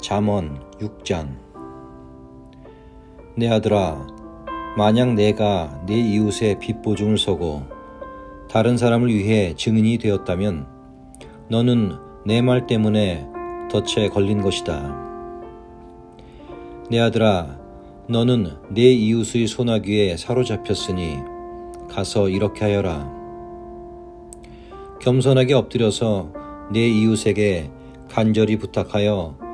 잠언 6장 내 아들아 만약 내가 내 이웃의 빚보증을 서고 다른 사람을 위해 증인이 되었다면 너는 내 말 때문에 덫에 걸린 것이다. 내 아들아 너는 내 이웃의 소나귀에 사로잡혔으니 가서 이렇게 하여라. 겸손하게 엎드려서 내 이웃에게 간절히 부탁하여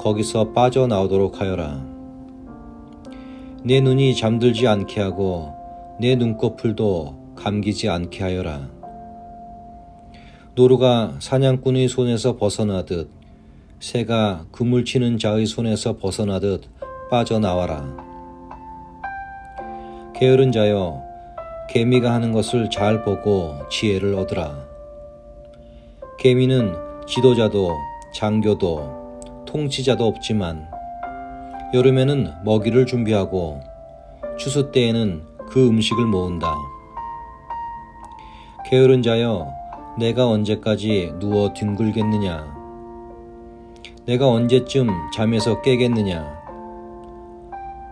거기서 빠져나오도록 하여라. 내 눈이 잠들지 않게 하고 내 눈꺼풀도 감기지 않게 하여라. 노루가 사냥꾼의 손에서 벗어나듯 새가 그물 치는 자의 손에서 벗어나듯 빠져나와라. 게으른 자여 개미가 하는 것을 잘 보고 지혜를 얻으라. 개미는 지도자도 장교도 통치자도 없지만 여름에는 먹이를 준비하고 추수 때에는 그 음식을 모은다. 게으른 자여 내가 언제까지 누워 뒹굴겠느냐? 내가 언제쯤 잠에서 깨겠느냐?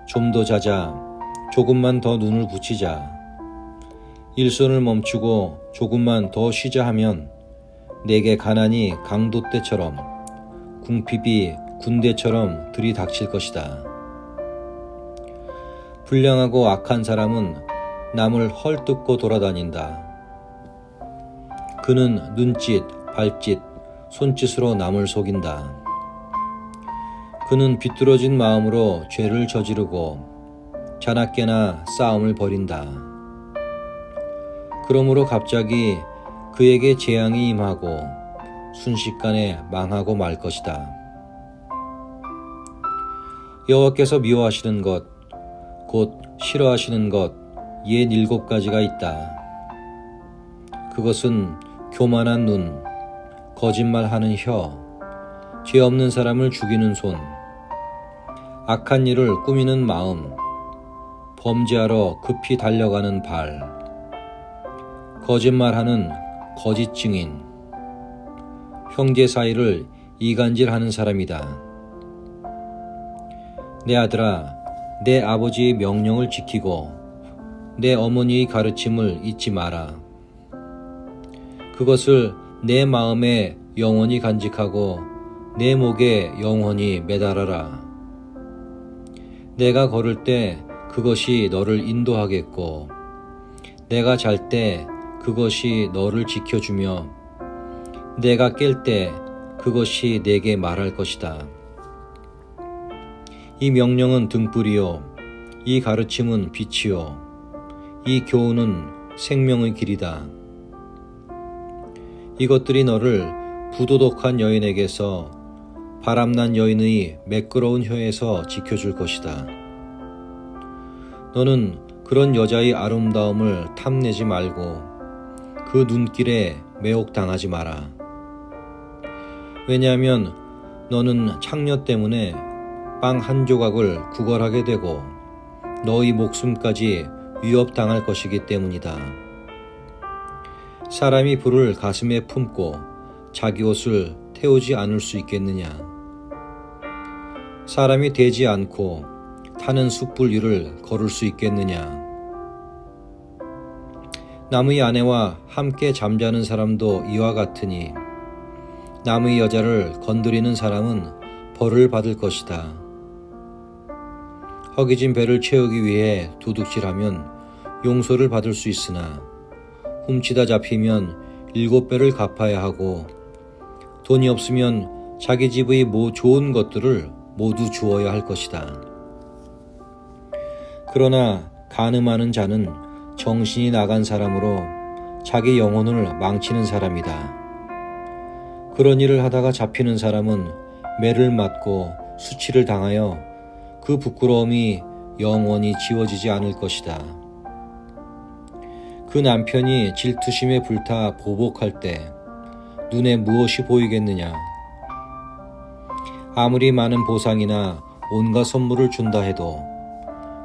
좀 더 자자. 조금만 더 눈을 붙이자. 일손을 멈추고 조금만 더 쉬자 하면 내게 가난이 강도 때처럼 궁핍이 군대처럼 들이닥칠 것이다. 불량하고 악한 사람은 남을 헐뜯고 돌아다닌다. 그는 눈짓, 발짓, 손짓으로 남을 속인다. 그는 비뚤어진 마음으로 죄를 저지르고 자나깨나 싸움을 벌인다. 그러므로 갑자기 그에게 재앙이 임하고 순식간에 망하고 말 것이다. 여호와께서 미워하시는 것, 곧 싫어하시는 것, 옛 일곱 가지가 있다. 그것은 교만한 눈, 거짓말하는 혀, 죄 없는 사람을 죽이는 손, 악한 일을 꾸미는 마음, 범죄하러 급히 달려가는 발, 거짓말하는 거짓 증인, 형제 사이를 이간질하는 사람이다. 내 아들아, 내 아버지의 명령을 지키고 내 어머니의 가르침을 잊지 마라. 그것을 내 마음에 영원히 간직하고 내 목에 영원히 매달아라. 내가 걸을 때 그것이 너를 인도하겠고, 내가 잘 때 그것이 너를 지켜주며, 내가 깰 때 그것이 내게 말할 것이다. 이 명령은 등불이요, 이 가르침은 빛이요, 이 교훈은 생명의 길이다. 이것들이 너를 부도덕한 여인에게서 바람난 여인의 매끄러운 혀에서 지켜줄 것이다. 너는 그런 여자의 아름다움을 탐내지 말고 그 눈길에 매혹당하지 마라. 왜냐하면 너는 창녀 때문에 빵 한 조각을 구걸하게 되고 너희 목숨까지 위협당할 것이기 때문이다. 사람이 불을 가슴에 품고 자기 옷을 태우지 않을 수 있겠느냐? 사람이 되지 않고 타는 숯불 위를 걸을 수 있겠느냐? 남의 아내와 함께 잠자는 사람도 이와 같으니 남의 여자를 건드리는 사람은 벌을 받을 것이다. 허기진 배를 채우기 위해 도둑질하면 용서를 받을 수 있으나 훔치다 잡히면 일곱 배를 갚아야 하고 돈이 없으면 자기 집의 모 좋은 것들을 모두 주어야 할 것이다. 그러나 가늠하는 자는 정신이 나간 사람으로 자기 영혼을 망치는 사람이다. 그런 일을 하다가 잡히는 사람은 매를 맞고 수치를 당하여 그 부끄러움이 영원히 지워지지 않을 것이다. 그 남편이 질투심에 불타 보복할 때 눈에 무엇이 보이겠느냐? 아무리 많은 보상이나 온갖 선물을 준다 해도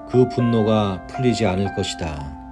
그 분노가 풀리지 않을 것이다.